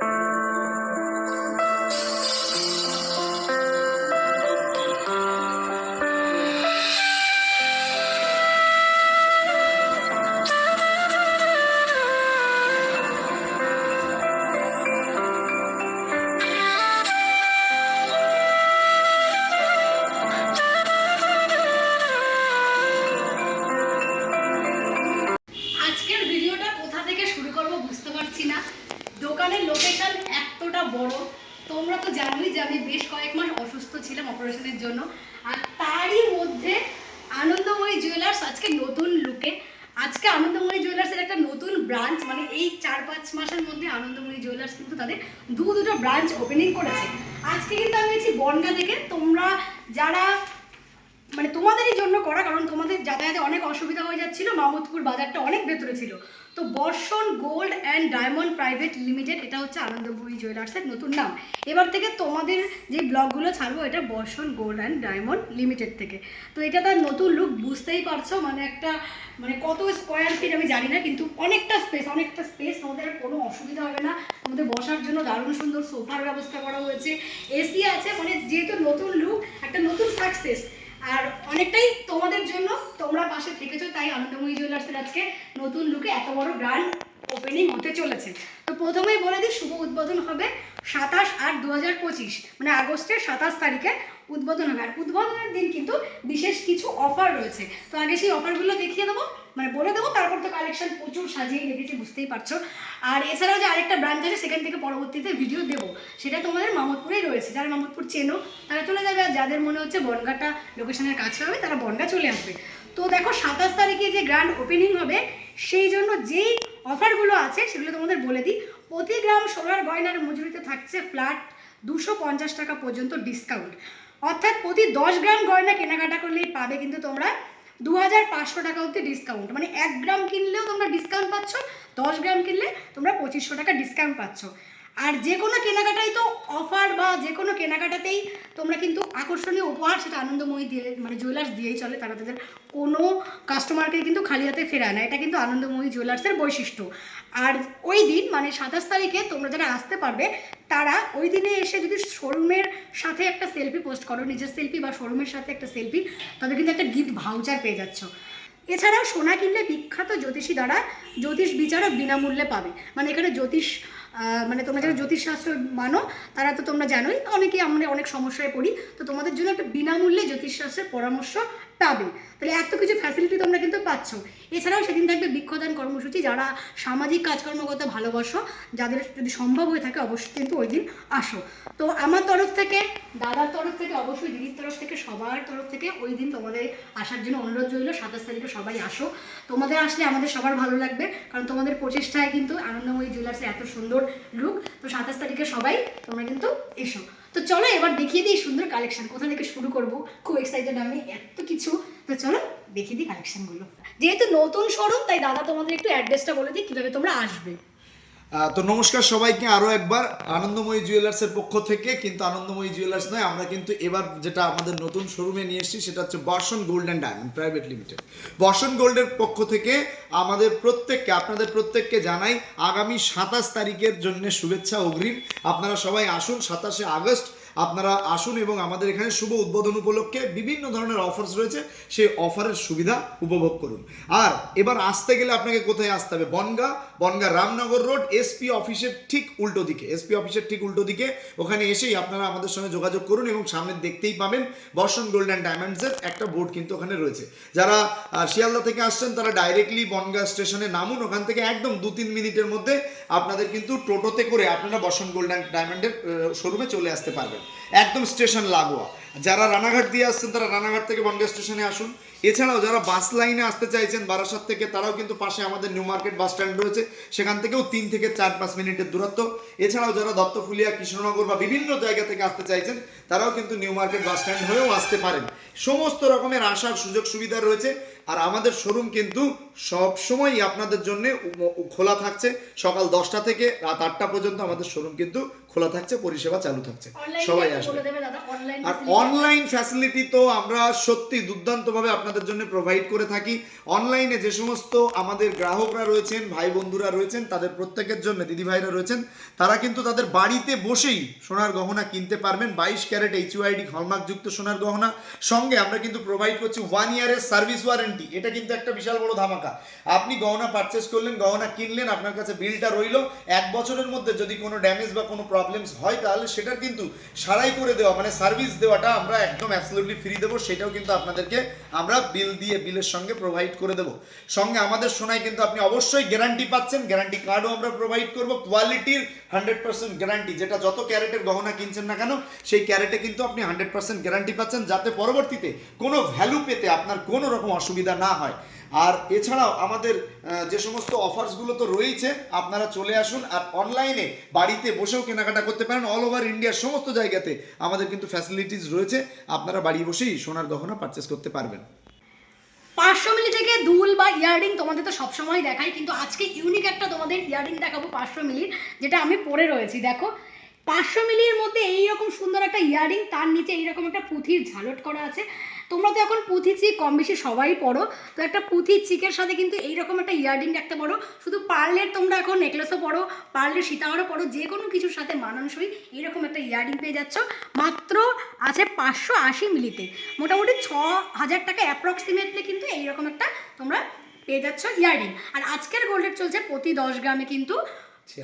আজকের দোকানের লোকেশন এতটা বড়। তোমরা তো জানোই যে আমি বেশ কয়েক মাস অসুস্থ ছিলাম অপারেশনের জন্য। আর তারই মধ্যে আনন্দময়ী জুয়েলার্স আজকে নতুন লুকে আজকে আনন্দময়ী জুয়েলার্সের একটা নতুন ব্রাঞ্চ মানে এই চার পাঁচ মাসের মধ্যে আনন্দময়ী জুয়েলার্স কিন্তু তাদের দু দুটো ব্রাঞ্চ ওপেনিং করেছে। আজকে কিন্তু আমি আছি বনগা থেকে। তোমরা যারা মানে তোমাদেরই জন্য করা, কারণ তোমাদের যাতায়াতে অনেক অসুবিধা হয়ে যাচ্ছিল। মামুদপুর বাজারটা অনেক ভেতরে ছিল। তো Barshan gold and diamond private limited, এটা হচ্ছে আনন্দপুরি জুয়েলার্সের নতুন নাম। এবার থেকে তোমাদের যে ব্লগগুলো ছাড়বো, এটা বর্ষণ গোল্ড অ্যান্ড ডায়মন্ড লিমিটেড থেকে। তো এটা তার নতুন লুক বুঝতেই পারছ মানে একটা মানে কত স্কোয়ার ফিট আমি জানি না, কিন্তু অনেকটা স্পেস অনেকটা স্পেস তোমাদের কোনো অসুবিধা হবে না। তোমাদের বসার জন্য দারুণ সুন্দর সোফার ব্যবস্থা করা হয়েছে। এসি আছে মানে যেহেতু নতুন লুক একটা নতুন সাকসেস আর অনেকটাই তোমাদের জন্য তোমরা পাশে থেকেছো, তাই আনন্দময়ী জুয়েলার্সের আজকে নতুন লুকে এত বড় ব্র্যান্ড ওপেনিং হতে চলেছে। তো প্রথমেই বলে দিই, শুভ উদ্বোধন হবে সাতাশ আট দু হাজার পঁচিশ মানে আগস্টের সাতাশ তারিখে উদ্বোধন হবে। আর উদ্বোধনের দিন কিন্তু বিশেষ কিছু অফার রয়েছে। তো আগে সেই অফারগুলো দেখিয়ে দেবো। মানে বলে দেবো, তারপর তো কালেকশন প্রচুর সাজিয়ে রেখেছি, বুঝতেই পারছ। আর এছাড়াও যে আরেকটা ব্রাঞ্চ আছে, সেখান থেকে পরবর্তীতে ভিডিও দেবো। সেটা তোমাদের মামদপুরেই রয়েছে। যারা মামদপুর চেনো, তারা চলে যাবে। আর যাদের মনে হচ্ছে বনগাটা লোকেশনের কাছে হবে, তারা বনগা চলে আসবে। তো দেখো, সাতাশ তারিখে যে গ্র্যান্ড ওপেনিং হবে, সেই জন্য যেই অফারগুলো আছে, সেগুলো তোমাদের বলে দিই। প্রতি গ্রাম সোনার গয়নার মজুরিতে থাকছে ফ্ল্যাট দুশো টাকা পর্যন্ত ডিসকাউন্ট অর্থাৎ প্রতি দশ গ্রাম গয়না কেনাকাটা করলেই পাবে কিন্তু তোমরা দু হাজার পাঁচশো টাকা অবধি ডিসকাউন্ট মানে এক গ্রাম কিনলেও তোমরা ডিসকাউন্ট পাচ্ছ, দশ গ্রাম কিনলে তোমরা পঁচিশশো টাকা ডিসকাউন্ট পাচ্ছ। আর যে কোনো কেনাকাটাই তো অফার বা যে কোনো কেনাকাটাতেই তোমরা কিন্তু আকর্ষণীয় উপহার সেটা আনন্দময়ী দিয়ে মানে জুয়েলার্স দিয়েই চলে। তারা তাদের কোনো কাস্টমারকে কিন্তু খালি হাতে ফেরায় না। এটা কিন্তু আনন্দময়ী জুয়েলার্সের বৈশিষ্ট্য। আর ওই দিন মানে সাতাশ তারিখে তোমরা যারা আসতে পারবে, তারা ওই দিনে এসে যদি শোরুমের সাথে একটা সেলফি পোস্ট করো, নিজের সেলফি বা শোরুমের সাথে একটা সেলফি তবে কিন্তু একটা গিফট ভাউচার পেয়ে যাচ্ছ। এছাড়াও সোনা কিনলে বিখ্যাত জ্যোতিষী দ্বারা জ্যোতিষ বিচারক বিনামূল্যে পাবে। মানে এখানে জ্যোতিষ মানে তোমরা যারা জ্যোতিষশাস্ত্র মানো, তারা তো তোমরা জানোই, অনেকেই আমরা অনেক সমস্যায় পড়ি। তো তোমাদের জন্য একটা বিনামূল্যে জ্যোতিষশাস্ত্রের পরামর্শ পাবে। তাহলে এত কিছু ফ্যাসিলিটি তোমরা কিন্তু পাচ্ছ। এছাড়াও সেদিন থাকবে বৃক্ষদান কর্মসূচি। যারা সামাজিক কাজকর্ম করতে ভালোবাসো, যাদের যদি সম্ভব হয়ে থাকে, অবশ্যই কিন্তু ওই দিন আসো। তো আমার তরফ থেকে, দাদার তরফ থেকে, অবশ্যই দিদির তরফ থেকে, সবার তরফ থেকে ওই দিন তোমাদের আসার জন্য অনুরোধ রইল। সাতাশ তারিখে সবাই আসো। তোমাদের আসলে আমাদের সবার ভালো লাগবে, কারণ তোমাদের প্রচেষ্টায় কিন্তু আনন্দময়ী জুয়েলার্সে এত সুন্দর লুক তো সাতাশ তারিখে সবাই তোমরা কিন্তু এসো। তো চলো এবার দেখিয়ে দিই সুন্দর কালেকশন কোথা থেকে শুরু করব? খুব এক্সাইটেড আমি, এত কিছু। তো চলো দেখিয়ে দিই কালেকশনগুলো যেহেতু নতুন শোরুম তাই দাদা তোমাদের একটু অ্যাড্রেসটা বলে দিই, কীভাবে তোমরা আসবে। তো নমস্কার সবাইকে আরও একবার। আনন্দময়ী জুয়েলার্সের পক্ষ থেকে, কিন্তু আনন্দময়ী জুয়েলার্স নয়, আমরা কিন্তু এবার যেটা আমাদের নতুন শোরুমে নিয়ে এসেছি, সেটা হচ্ছে Barshan gold and diamond private limited Barshan গোল্ডের পক্ষ থেকে আমাদের প্রত্যেককে, আপনাদের প্রত্যেককে জানাই আগামী সাতাশ তারিখের জন্য শুভেচ্ছা অগ্রিম। আপনারা সবাই আসুন, সাতাশে আগস্ট আপনারা আসুন এবং আমাদের এখানে শুভ উদ্বোধন উপলক্ষে বিভিন্ন ধরনের অফার্স রয়েছে, সেই অফারের সুবিধা উপভোগ করুন। আর এবার আসতে গেলে আপনাকে কোথায় আসতে হবে? বনগা বনগা রামনগর রোড, এসপি অফিসের ঠিক উল্টো দিকে। এসপি অফিসের ঠিক উল্টো দিকে। ওখানে এসেই আপনারা আমাদের সঙ্গে যোগাযোগ করুন এবং সামনে দেখতেই পাবেন বর্ষণ গোল্ড অ্যান্ড ডায়মন্ডসের একটা বোর্ড কিন্তু ওখানে রয়েছে। যারা শিয়ালদা থেকে আসছেন, তারা ডাইরেক্টলি বনগা স্টেশনে নামুন। ওখান থেকে একদম দু তিন মিনিটের মধ্যে আপনাদের কিন্তু টোটোতে করে আপনারা বর্ষণ গোল্ড অ্যান্ড ডায়মন্ডের শোরুমে চলে আসতে পারবেন। একদম স্টেশন লাগোয়া। যারা রানাঘাট দিয়ে আসছেন, তারা রানাঘাট থেকে বনগা স্টেশনে আসুন। এছাড়াও যারা বাস লাইনে আসতে চাইছেন বারাসাত থেকে তারাও কিন্তু পাশে আমাদের নিউ মার্কেট বাস স্ট্যান্ড রয়েছে। সেখান থেকেও তিন থেকে চার পাঁচ মিনিটের দূরত্ব। এছাড়াও যারা দত্তফুলিয়া কৃষ্ণনগর বা বিভিন্ন জায়গা থেকে আসতে চাইছেন তারাও কিন্তু নিউ মার্কেট বাস স্ট্যান্ড হয়েও আসতে পারেন। সমস্ত রকমের আসার সুযোগ সুবিধা রয়েছে। আর আমাদের শোরুম কিন্তু সব সময় আপনাদের জন্য খোলা থাকছে। সকাল দশটা থেকে রাত আটটা পর্যন্ত আমাদের শোরুম কিন্তু খোলা থাকছে পরিষেবা চালু থাকছে। সবাই আসবে। আর অনলাইন ফ্যাসিলিটি তো আমরা সত্যি দুর্দান্তভাবে আপনাদের জন্য প্রোভাইড করে থাকি। অনলাইনে যে সমস্ত আমাদের গ্রাহকরা রয়েছেন, ভাই বন্ধুরা রয়েছেন, তাদের প্রত্যেকের জন্য, দিদি ভাইরা রয়েছেন, তারা কিন্তু তাদের বাড়িতে বসেই সোনার গহনা কিনতে পারবেন। বাইশ ক্যারেট এইচ ইউআইডি হলমার্কযুক্ত সোনার গহনা। সঙ্গে আমরা কিন্তু প্রোভাইড করছি ওয়ান ইয়ারের সার্ভিস ওয়ারেন্টি এটা কিন্তু একটা বিশাল বড় ধামাকা। আপনি গহনা পারচেস করলেন, গহনা কিনলেন, আপনার কাছে বিলটা রইল। এক বছরের মধ্যে যদি কোনো ড্যামেজ বা কোনো প্রবলেমস হয়, তাহলে সেটার কিন্তু সারাই করে দেওয়া মানে সার্ভিস দেওয়াটা আমরা একদম অ্যাবসলিউটলি ফ্রি দেবো। সেটাও কিন্তু আপনাদেরকে আমরা বিল দিয়ে বিলের সঙ্গে প্রোভাইড করে দেবো। সঙ্গে আমাদের সোনায় কিন্তু আপনি অবশ্যই গ্যারান্টি পাচ্ছেন। গ্যারান্টি কার্ডও আমরা প্রোভাইড করব। কোয়ালিটির হান্ড্রেড পার্সেন্ট গ্যারান্টি যেটা যত ক্যারেটের গহনা কিনছেন না কেন, সেই ক্যারেটে কিন্তু আপনি হান্ড্রেড পার্সেন্ট গ্যারান্টি পাচ্ছেন, যাতে পরবর্তীতে কোনো ভ্যালু পেতে আপনার কোনো রকম অসুবিধা না হয়। আর এছাড়াও আমাদের যে সমস্ত অফার্সগুলো তো রয়েছে, আপনারা চলে আসুন আর অনলাইনে বাড়িতে বসেও কেনাকাটা করতে পারেন। অল ওভার ইন্ডিয়ার সমস্ত জায়গাতে আমাদের কিন্তু ফ্যাসিলিটিস রয়েছে। আপনারা বাড়ি বসেই সোনার গহনা পারচেস করতে পারবেন। পাঁচশো মিলি থেকে দুল বা ইয়াররিং তোমাদের তো সবসময় দেখাই, কিন্তু আজকে ইউনিক একটা তোমাদের ইয়াররিং দেখাবো পাঁচশো মিলির যেটা আমি পরে রয়েছি, দেখো। পাঁচশো মিলির মধ্যে এইরকম সুন্দর একটা ইয়াররিং, তার নিচে এইরকম একটা পুঁথির ঝালট করা আছে। তোমরা তো এখন পুঁথি চিক কম বেশি সবাই পড়ো, তো একটা পুঁথি চিকের সাথে কিন্তু এইরকম একটা ইয়াররিং রাখতে পারো শুধু পার্লের তোমরা এখন নেকলেসও পড়ো পার্লের সীতাহারও পড়ো, যে কোনো কিছুর সাথে মানানসই এইরকম একটা ইয়াররিং পেয়ে যাচ্ছ, মাত্র আছে পাঁচশো আশি মিলিতে। মোটামুটি ছ হাজার টাকা অ্যাপ্রক্সিমেটলি কিন্তু এইরকম একটা তোমরা পেয়ে যাচ্ছ ইয়াররিং। আর আজকের গোল্ড রেট চলছে প্রতি দশ গ্রামে কিন্তু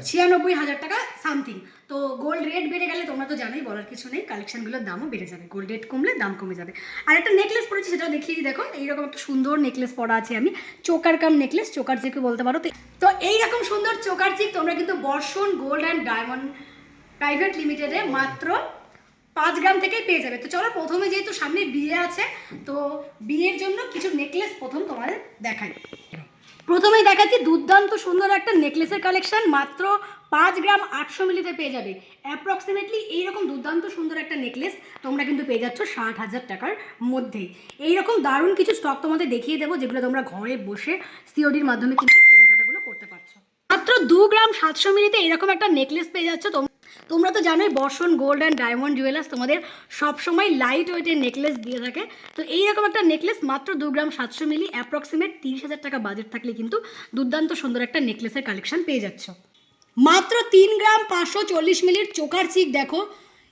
ছিয়ানব্বই হাজার টাকা সামথিং। তো গোল্ড রেট বেড়ে গেলে তোমরা তো জানোই, বলার কিছু নেই কালেকশনগুলোর দামও বেড়ে যাবে। গোল্ড রেট কমলে দাম কমে যাবে। আর একটা নেকলেস পরেছি, সেটাও দেখিয়ে দেখো। এইরকম একটা সুন্দর নেকলেস পরা আছে আমি। চোকার কাম নেকলেস চোকার চেকও বলতে পারো। তো এইরকম সুন্দর চোকার চেক তোমরা কিন্তু বর্ষণ গোল্ড অ্যান্ড ডায়মন্ড প্রাইভেট লিমিটেডে মাত্র পাঁচ গ্রাম থেকেই পেয়ে যাবে। তো চলো, প্রথমে যেহেতু সামনে বিয়ে আছে, তো বিয়ের জন্য কিছু নেকলেস প্রথম তোমাদের দেখাই। প্রথমেই দেখাচ্ছি দুর্দান্ত সুন্দর একটা নেকলেসের কালেকশন মাত্র পাঁচ গ্রাম আটশো মিলিতে পেয়ে যাবে। অ্যাপ্রক্সিমেটলি এইরকম দুর্দান্ত সুন্দর একটা নেকলেস তোমরা কিন্তু পেয়ে যাচ্ছ ষাট হাজার টাকার মধ্যেই। এইরকম দারুণ কিছু স্টক তোমাদের দেখিয়ে দেবো, যেগুলো তোমরা ঘরে বসে সিওডির মাধ্যমে কিন্তু কেনাকাটাগুলো করতে পারছ। মাত্র দু গ্রাম সাতশো মিলিতে এরকম একটা নেকলেস পেয়ে যাচ্ছ তোম- তোমরা তো জানোই বর্ষণ গোল্ড অ্যান্ড ডায়মন্ড জুয়েলার্স তোমাদের সবসময় লাইট ওয়েটের নেকলেস দিয়ে থাকে। তো এইরকম একটা নেকলেস মাত্র দু গ্রাম সাতশো মিলি অ্যাপ্রক্সিমেট তিরিশ হাজার টাকা বাজেট থাকলে কিন্তু দুর্দান্ত সুন্দর একটা নেকলেসের কালেকশন পেয়ে যাচ্ছ। মাত্র তিন গ্রাম পাঁচশো চল্লিশ মিলির চোকার চিক দেখো।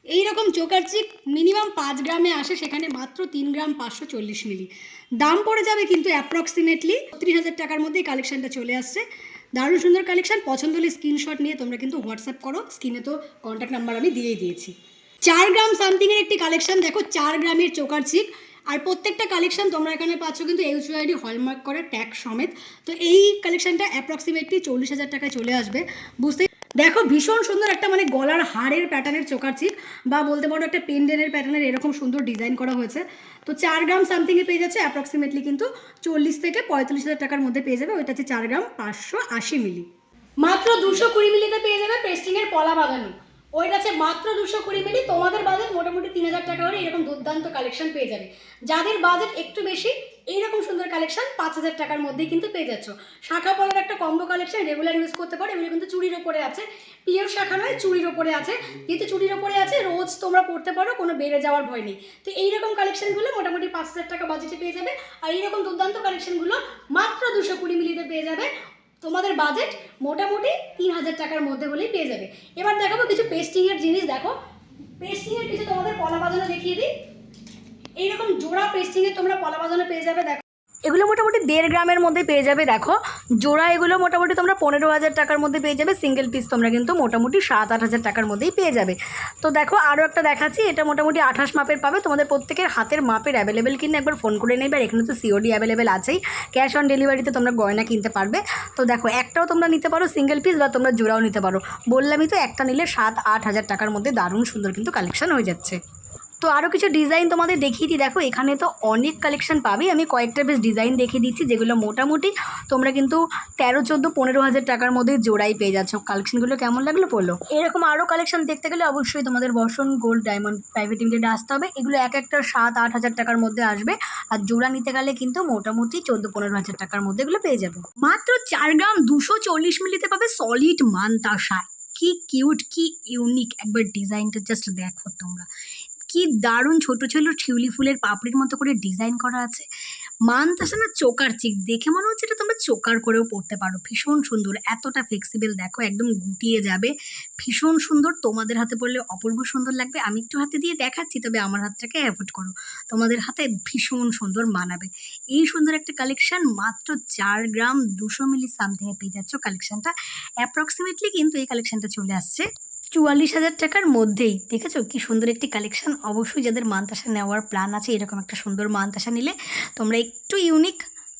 এইরকম চোকার চিক মিনিমাম পাঁচ গ্রামে আসে, সেখানে মাত্র তিন গ্রাম পাঁচশো চল্লিশ মিলি। দাম পড়ে যাবে কিন্তু অ্যাপ্রক্সিমেটলি ত্রিশ হাজার টাকার মধ্যেই কালেকশনটা চলে আসছে। দারুণ সুন্দর কালেকশন পছন্দ হলে স্ক্রিনশট নিয়ে তোমরা কিন্তু হোয়াটসঅ্যাপ করো। স্ক্রিনে তো কন্ট্যাক্ট নাম্বার আমি দিয়েই দিয়েছি। চার গ্রাম সামথিংয়ের একটি কালেকশন দেখো, চার গ্রামের চোকার চিক আর প্রত্যেকটা কালেকশন তোমরা এখানে পাচ্ছ কিন্তু এইচওয়াইডি হলমার্ক করা ট্যাক্স সমেত। তো এই কালেকশনটা অ্যাপ্রক্সিমেটলি চল্লিশ হাজার টাকায় চলে আসবে। বুঝতে দেখো ভীষণ সুন্দর একটা মানে গলার হাড়ের প্যাটার্নের চোকার চিক বা বলতে পারো একটা পেন্ডেনের প্যাটার্নের এরকম সুন্দর ডিজাইন করা হয়েছে। তো চার গ্রাম সামথিংয়ে পেয়ে যাচ্ছে অ্যাপ্রক্সিমেটলি কিন্তু চল্লিশ থেকে পঁয়তাল্লিশ হাজার টাকার মধ্যে পেয়ে যাবে। ওইটা হচ্ছে চার গ্রাম পাঁচশো আশি মিলি। মাত্র দুশো কুড়ি মিলিতে পেয়ে যাবে পেস্টিংয়ের পলা বাগানো। ওইটা আছে মাত্র দুশো কুড়ি মিলি। তোমাদের বাজেট মোটামুটি তিন হাজার টাকা হলে এরকম দুর্দান্ত কালেকশন পেয়ে যাবে। যাদের বাজেট একটু বেশি এইরকম সুন্দর কালেকশন পাঁচ হাজার টাকার মধ্যেই কিন্তু পেয়ে যাচ্ছ। শাখা পলার একটা কম্বো কালেকশন রেগুলার ইউজ করতে পারো, এগুলো কিন্তু চুড়ির ওপরে আছে। পিওর শাখা নয়, চুড়ির ওপরে আছে। যেহেতু চুড়ির ওপরে আছে, রোজ তোমরা পড়তে পারো, কোনো বেড়ে যাওয়ার ভয় নেই। তো এইরকম কালেকশনগুলো মোটামুটি পাঁচ হাজার টাকা বাজেটে পেয়ে যাবে। আর এইরকম দুর্দান্ত কালেকশনগুলো মাত্র দুশো কুড়ি মিলিতে পেয়ে যাবে। তোমাদের বাজেট মোটামুটি তিন হাজার টাকার মধ্যে হলেই পেয়ে যাবে। এবার দেখাবো কিছু পেস্টিংয়ের জিনিস, দেখো। পেস্টিংয়ের কিছু তোমাদের পলা বাজানো দেখিয়ে দিই। এইরকম জোড়া পেস্টিংয়ে তোমরা পলা বাজানো পেয়ে যাবে, দেখো। এগুলো মোটামুটি দেড় গ্রামের মধ্যে পেয়ে যাবে, দেখো। জোড়া এগুলো মোটামুটি তোমরা পনেরো হাজার টাকার মধ্যে পেয়ে যাবে সিঙ্গেল পিস তোমরা কিন্তু মোটামুটি সাত, আট হাজার টাকার মধ্যেই পেয়ে যাবে। তো দেখো আরও একটা দেখাচ্ছি, এটা মোটামুটি আঠাশ মাপের পাবে। তোমাদের প্রত্যেকের হাতের মাপের অ্যাভেলেবেল কিনে একবার ফোন করে নেবে, আর এখানে তো সিওডি অ্যাভেলেবেল আছেই। ক্যাশ অন ডেলিভারিতে তোমরা গয়না কিনতে পারবে। তো দেখো, একটাও তোমরা নিতে পারো সিঙ্গেল পিস বা তোমরা জোড়াও নিতে পারো। বললামই তো, একটা নিলে সাত, আট হাজার টাকার মধ্যে দারুণ সুন্দর কিন্তু কালেকশন হয়ে যাচ্ছে। তো আরও কিছু ডিজাইন তোমাদের দেখিয়ে দিই। দেখো, এখানে তো অনেক কালেকশন পাবে। আমি কয়েকটা বেশ ডিজাইন দেখিয়ে দিচ্ছি, যেগুলো মোটামুটি তোমরা কিন্তু তেরো, চোদ্দ, পনেরো হাজার টাকার মধ্যে জোড়াই পেয়ে যাচ্ছ। কালেকশনগুলো কেমন লাগল বলো? এরকম আরও কালেকশন দেখতে গেলে অবশ্যই তোমাদের বসন গোল্ড ডায়মন্ড প্রাইভেট লিমিটেডে আসতে হবে। এগুলো এক একটা সাত, আট হাজার টাকার মধ্যে আসবে। আর জোড়া নিতে গেলে কিন্তু মোটামুটি চোদ্দ, পনেরো হাজার টাকার মধ্যে এগুলো পেয়ে যাবে। মাত্র চার গ্রাম দুশো চল্লিশ মিলিতে পাবে সলিড মান্তাসা কি কিউট কি ইউনিক একবার ডিজাইনটা জাস্ট দেখো তোমরা। কি দারুণ ছোট ছোট শিউলি ফুলের পাপড়ির মতো করে ডিজাইন করা আছে। মানতাসা না চোকার চিক দেখে মনে হচ্ছে এটা তোমরা চোকার করেও পড়তে পারো। ভীষণ সুন্দর, এতটা ফ্লেক্সিবল দেখো একদম গুটিয়ে যাবে। ভীষণ সুন্দর, তোমাদের হাতে পড়লে অপূর্ব সুন্দর লাগবে। আমি একটু হাতে দিয়ে দেখাচ্ছি, তবে আমার হাতটাকে অ্যাভয়েড করো। তোমাদের হাতে ভীষণ সুন্দর মানাবে। এই সুন্দর একটা কালেকশন মাত্র চার গ্রাম দুশো মিলি সামথিংয়ে পেয়ে যাচ্ছ। কালেকশনটা অ্যাপ্রক্সিমেটলি কিন্তু এই কালেকশনটা চলে আসছে। চুয়াল্লিশ হাজার টাকার মধ্যেই। দেখেছ? কি সুন্দর একটি কালেকশন অবশ্যই যাদের মানতাসা নেওয়ার প্ল্যান আছে, এরকম একটা সুন্দর মানতাসা নিলে তোমরা একটু ইউনিক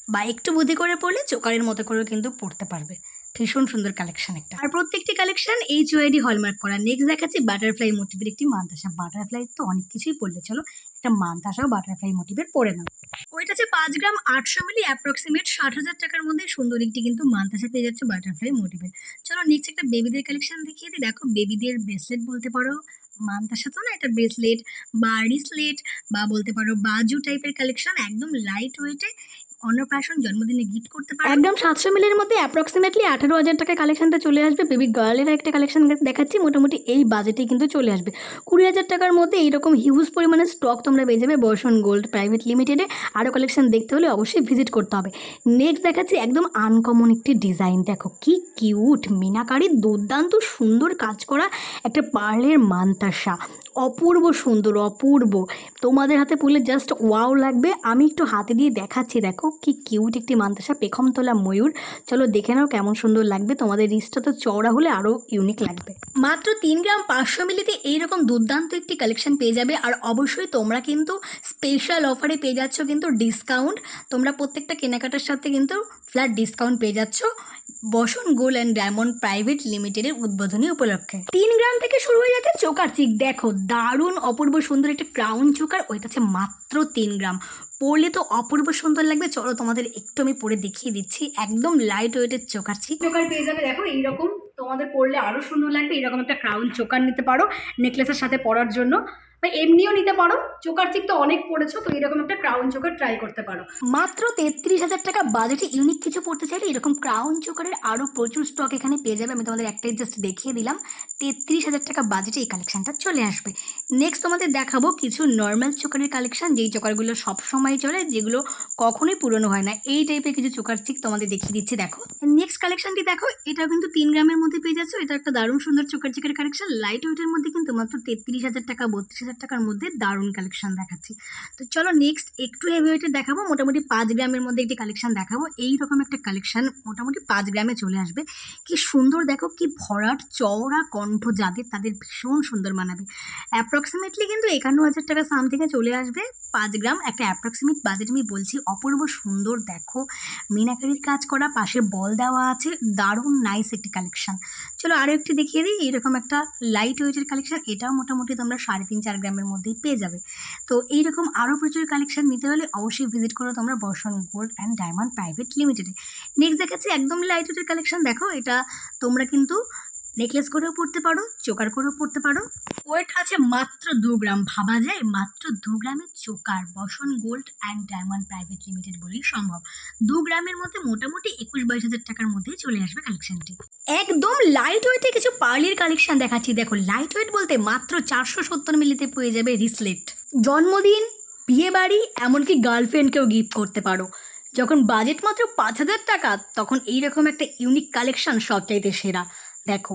বা একটু বুদ্ধি করে পড়লে চোকারের মতো করেও কিন্তু পড়তে পারবে। ভীষণ সুন্দর কালেকশন একটা। আর প্রত্যেকটি কালেকশন এইচ ওয়াইডি হলমার্ক করা। নেক্সট দেখাচ্ছি বাটারফ্লাই মোটিভের একটি মানতাসা। বাটারফ্লাই তো অনেক কিছুই পড়লে চলো, একটা মানতাসাও বাটারফ্লাই মোটিভের পড়ে নাও। ওইটা হচ্ছে পাঁচ গ্রাম আটশো মিলি অ্যাপ্রক্সিমেট ষাট হাজার টাকার মধ্যে সুন্দর একটি কিন্তু মানতাসা পেয়ে যাচ্ছে বাটারফ্লাই মোটিভের চলো নেক্সট একটা বেবিদের কালেকশন দেখিয়ে দিই। দেখো বেবিদের ব্রেসলেট বলতে পারো, মান্তাসা তো না এটা ব্রেসলেট বা রিসলেট বা বলতে পারো, বাজু টাইপের কালেকশন একদম লাইট ওয়েটে অন্নপ্রাশন জন্মদিনে গিফট করতে পারো? একদম সাতশো মিলের মধ্যে অ্যাপ্রক্সিমেটলি আঠারো হাজার টাকায় কালেকশনটা চলে আসবে। বেবি গার্লের একটা কালেকশন দেখাচ্ছি, মোটামুটি এই বাজেটে কিন্তু চলে আসবে। কুড়ি হাজার টাকার মধ্যে এইরকম হিউজ পরিমাণে স্টক তোমরা পেয়ে যাবে বর্ষণ গোল্ড প্রাইভেট লিমিটেডে আরও কালেকশন দেখতে হলে অবশ্যই ভিজিট করতে হবে। নেক্সট দেখাচ্ছি একদম আনকমন একটি ডিজাইন দেখো কি কিউট মিনাকারি, দুর্দান্ত, সুন্দর কাজ করা একটা পার্লের মান্তাসা। অপূর্ব সুন্দর, অপূর্ব। তোমাদের হাতে পড়লে জাস্ট ওয়াও লাগবে। আমি একটু হাতে দিয়ে দেখাচ্ছি, দেখো। কি কিউট একটি মান্তাসা পেখমতলা ময়ূর। চলো দেখে নাও কেমন সুন্দর লাগবে। তোমাদের রিস্টটা তো চওড়া হলে আরও ইউনিক লাগবে। মাত্র তিন গ্রাম পাঁচশো মিলিতে এইরকম দুর্দান্ত একটি কালেকশন পেয়ে যাবে। আর অবশ্যই তোমরা কিন্তু স্পেশাল অফারে পেয়ে যাচ্ছ কিন্তু ডিসকাউন্ট তোমরা প্রত্যেকটা কেনাকাটার সাথে কিন্তু ফ্ল্যাট ডিসকাউন্ট পেয়ে যাচ্ছ। বসন গোল্ড অ্যান্ড ডায়মন্ড প্রাইভেট লিমিটেডের উদ্বোধনী উপলক্ষে। তিন গ্রাম থেকে শুরু হয়ে যাচ্ছে চোকার চিক। দেখো দারুণ অপূর্ব সুন্দর একটা ক্রাউন চোকার ওইটা হচ্ছে মাত্র তিন গ্রাম। পরলে তো অপূর্ব সুন্দর লাগবে। চলো তোমাদের একটু আমি পরে দেখিয়ে দিচ্ছি। একদম লাইট ওয়েটের চোকার চিক। চোকার পেয়ে যাবে দেখো এইরকম তোমাদের পরলে আরও সুন্দর লাগবে। এরকম একটা ক্রাউন চোকার নিতে পারো নেকলেসের সাথে পরার জন্য। বা এমনিও নিতে পারো। চোকার চিক তো অনেক পড়েছো, তো এরকম একটা ক্রাউন চোকার ট্রাই করতে পারো। মাত্র তেত্রিশ হাজার টাকা বাজেটে ইউনিক কিছু পড়তে চাইলে এরকম ক্রাউন চোকারের আরও প্রচুর স্টক এখানে পেয়ে যাবে। আমি তোমাদের একটাই জাস্ট দেখিয়ে দিলাম। তেত্রিশ হাজার টাকা বাজেটে এই কালেকশনটা চলে আসবে। নেক্সট তোমাদের দেখাবো কিছু নর্মাল চোকারের কালেকশন যেই চোকারগুলো সবসময় চলে, যেগুলো কখনোই পুরনো হয় না। এই টাইপের কিছু চোকার চিক তোমাদের দেখিয়ে দিচ্ছি, দেখো। নেক্সট কালেকশনটি দেখো এটা কিন্তু তিন গ্রামের মধ্যে পেয়ে যাচ্ছ। এটা একটা দারুণ সুন্দর চোকার চিকের কালেকশন লাইট ওয়েটের মধ্যে কিন্তু মাত্র তেত্রিশ হাজার টাকা, বত্রিশ হাজার টাকার মধ্যে দারুণ কালেকশন দেখাচ্ছি। তো চলো নেক্সট একটু হেভি ওয়েটের দেখাবো, মোটামুটি পাঁচ গ্রামের মধ্যে একটি কালেকশন দেখাবো। এই রকম একটা কালেকশন মোটামুটি পাঁচ গ্রামে চলে আসবে। কি সুন্দর দেখো, কি ভরাট চওড়া কণ্ঠ যাদের, তাদের ভীষণ সুন্দর মানাবে। অ্যাপ্রক্সিমেটলি কিন্তু একান্ন হাজার টাকা সামথিংয়ে চলে আসবে। পাঁচ গ্রাম, একটা অ্যাপ্রক্সিমেট বাজেট আমি বলছি। অপূর্ব সুন্দর দেখো, মিনাকারির কাজ করা, পাশে বল দেওয়া আছে। দারুণ নাইস একটি কালেকশন চলো আরও একটি দেখিয়ে দিই, এরকম একটা লাইট ওয়েটের কালেকশন এটাও মোটামুটি তোমরা সাড়ে তিন, চার গ্রামের মধ্যেই পেয়ে যাবে। তো এইরকম আরও প্রচুর কালেকশন নিতে হলে অবশ্যই ভিজিট করো তোমরা Barshan gold and diamond private লিমিটেডে নেক্সট দেখাচ্ছি একদম লাইট ওয়েটের কালেকশন দেখো এটা তোমরা কিন্তু নেকলেস করেও পড়তে পারো, চোকার করেও পড়তে পারো। ওয়েট আছে মাত্র দু গ্রাম, ভাবা যায় মাত্র দু গ্রামের চোকার, বসন, gold and diamond private limited বলেই সম্ভব। দু গ্রামের মধ্যে মোটামুটি একুশ বাইশ হাজার টাকার মধ্যেই চলে আসবে কালেকশনটি একদম লাইট ওয়েটে কিছু পার্লির কালেকশন দেখাচ্ছি। দেখো লাইট ওয়েট বলতে মাত্র চারশো সত্তর মিলিতে পেয়ে যাবে রিসলেট জন্মদিন বিয়ে বাড়ি এমনকি গার্লফ্রেন্ডকেও গিফট করতে পারো। যখন বাজেট মাত্র পাঁচ হাজার টাকা, তখন এইরকম একটা ইউনিক কালেকশন সবচাইতে সেরা। দেখো,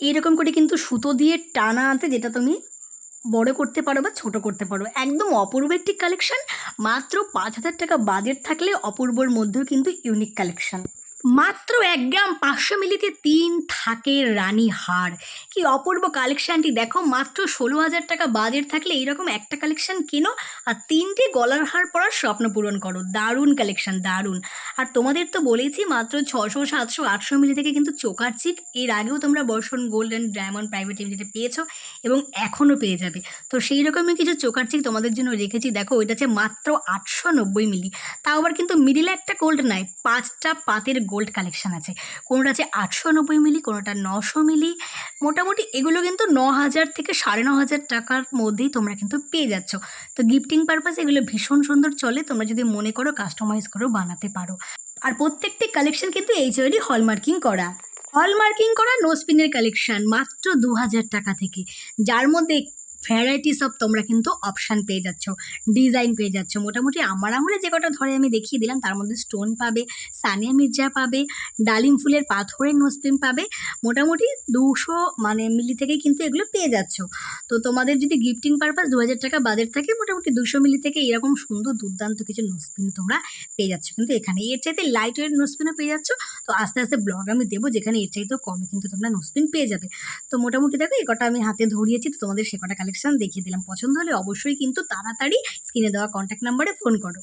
এরকম করে কিন্তু সুতো দিয়ে টানা আছে যেটা তুমি বড় করতে পারো বা ছোট করতে পারো, একদম অপূর্ব একটি কালেকশন মাত্র পাঁচ হাজার টাকা বাজেট থাকলে অপূর্বর মধ্যেও কিন্তু ইউনিক কালেকশন মাত্র এক গ্রাম পাঁচশো মিলিতে তিন থাকে রানী হার কি অপূর্ব কালেকশানটি দেখো, মাত্র ষোলো হাজার টাকা বাজেট থাকলে এইরকম একটা কালেকশান কেনো আর তিনটি গলার হার পরার স্বপ্ন পূরণ করো। দারুণ কালেকশান দারুণ। আর তোমাদের তো বলেইছি মাত্র ছশো সাতশো, আটশো মিলি থেকে কিন্তু চোকার চিক। এর আগেও তোমরা Barshan gold and diamond private লিমিটেডে পেয়েছ এবং এখনও পেয়ে যাবে। তো সেই রকমই কিছু চোকার চিক তোমাদের জন্য রেখেছি। দেখো, ওইটা হচ্ছে মাত্র আটশো নব্বই মিলি। তাও আবার কিন্তু মিডিলে একটা গোল্ড নাই, পাঁচটা পাতের গোল্ড কালেকশান আছে। কোনোটা আছে আটশো নব্বই মিলি, কোনোটা নশো মিলি, মোটামুটি এগুলো কিন্তু ন হাজার থেকে সাড়ে ন হাজার টাকার মধ্যেই তোমরা কিন্তু পেয়ে যাচ্ছ। তো গিফটিং পারপাস এগুলো ভীষণ সুন্দর চলে, তোমরা যদি মনে করো কাস্টমাইজ করো, বানাতে পারো। আর প্রত্যেকটি কালেকশন কিন্তু এই জয়েরই হলমার্কিং করা। হলমার্কিং করা নো স্পিনের কালেকশন মাত্র দু হাজার টাকা থেকে। যার মধ্যে ভ্যারাইটিস অফ তোমরা কিন্তু অপশান পেয়ে যাচ্ছ ডিজাইন পেয়ে যাচ্ছ। মোটামুটি আমার আমলে যে কটা ধরে আমি দেখিয়ে দিলাম, তার মধ্যে স্টোন পাবে, সানিয়া মির্জা পাবে, ডালিম ফুলের পাথরের নোসপিন পাবে। মোটামুটি দুশো মানে মিলি থেকেই কিন্তু এগুলো পেয়ে যাচ্ছ। তো তোমাদের যদি গিফটিং পারপাস দু হাজার টাকা বাজেট থাকে, মোটামুটি দুশো মিলি থেকে এরকম সুন্দর দুর্দান্ত কিছু নোসপিন তোমরা পেয়ে যাচ্ছ। কিন্তু এখানে এর চাইতে লাইট ওয়েট নোসপিনও পেয়ে যাচ্ছ। তো আস্তে আস্তে ব্লগ আমি দেবো, যেখানে এর চাইতেও কমে কিন্তু তোমরা নোসপিন পেয়ে যাবে। তো মোটামুটি দেখো, এ কটা আমি হাতে ধরিয়েছি, তো তোমাদের সে কটা কালেকশন দেখিয়ে দিলাম। পছন্দ হলে অবশ্যই কিন্তু তাড়াতাড়ি স্ক্রিনে দেওয়া কন্ট্যাক্ট নাম্বারে ফোন করো।